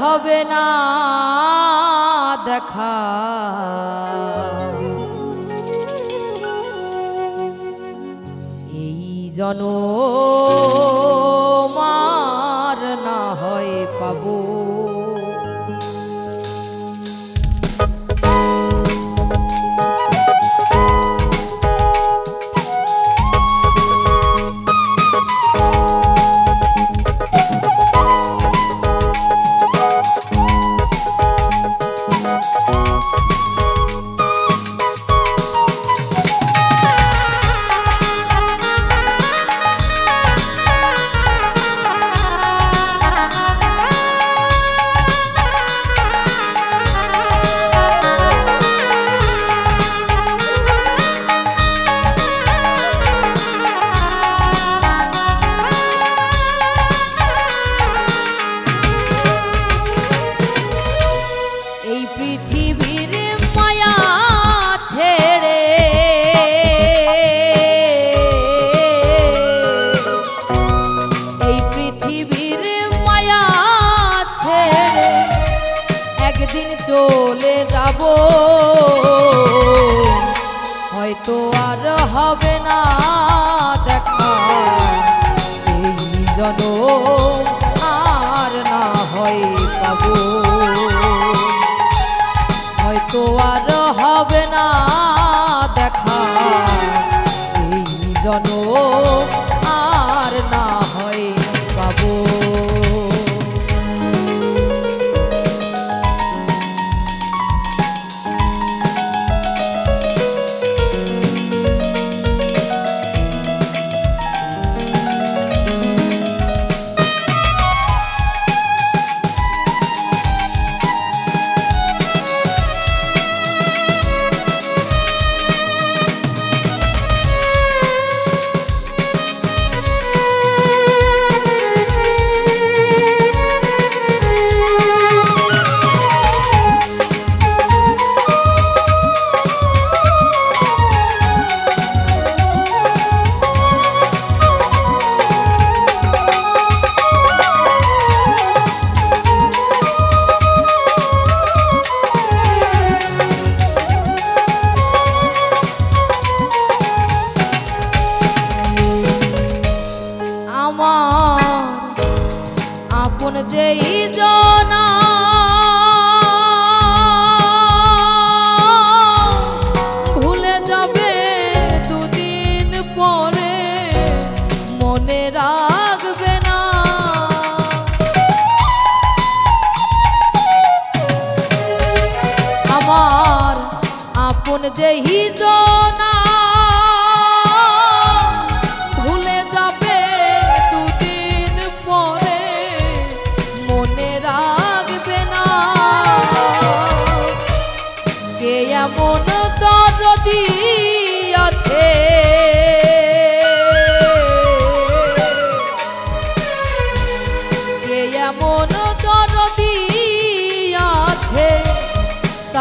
হবে না দেখা। এই জনম জনম রাখবে না। আমার আপন যে হৃদয়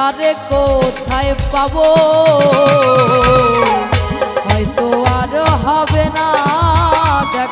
আরে কোথায় পাবো? হয়তো আর হবে না। দেখ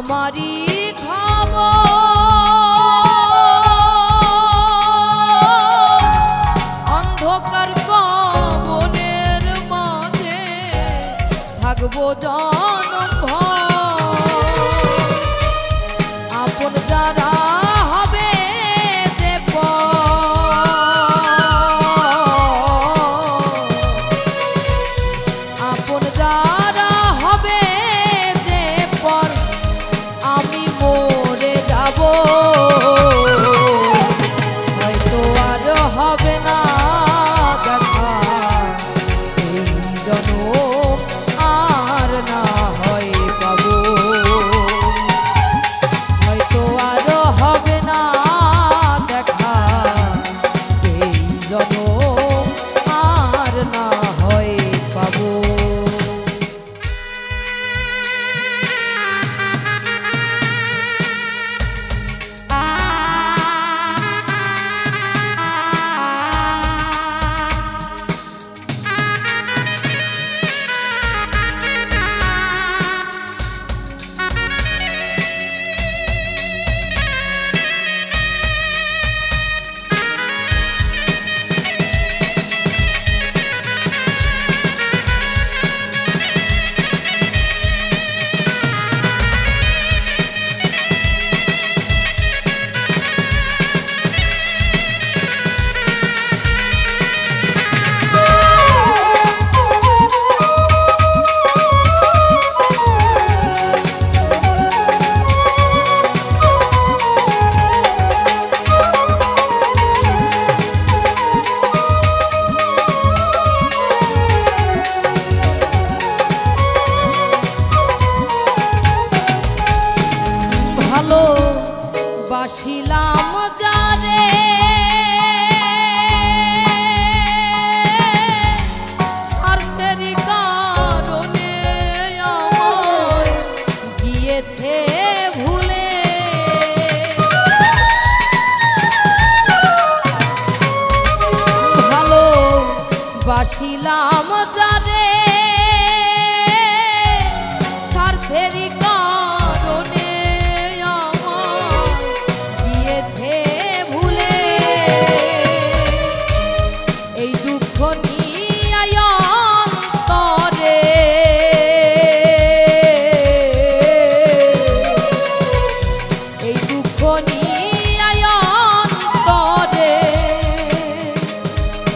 আমারই খবর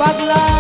পাগলা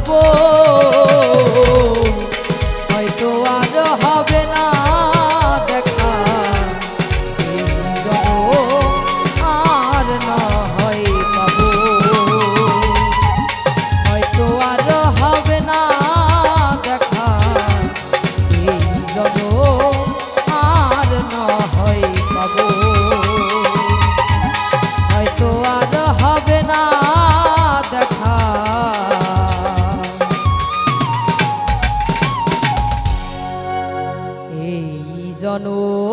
যাব জনম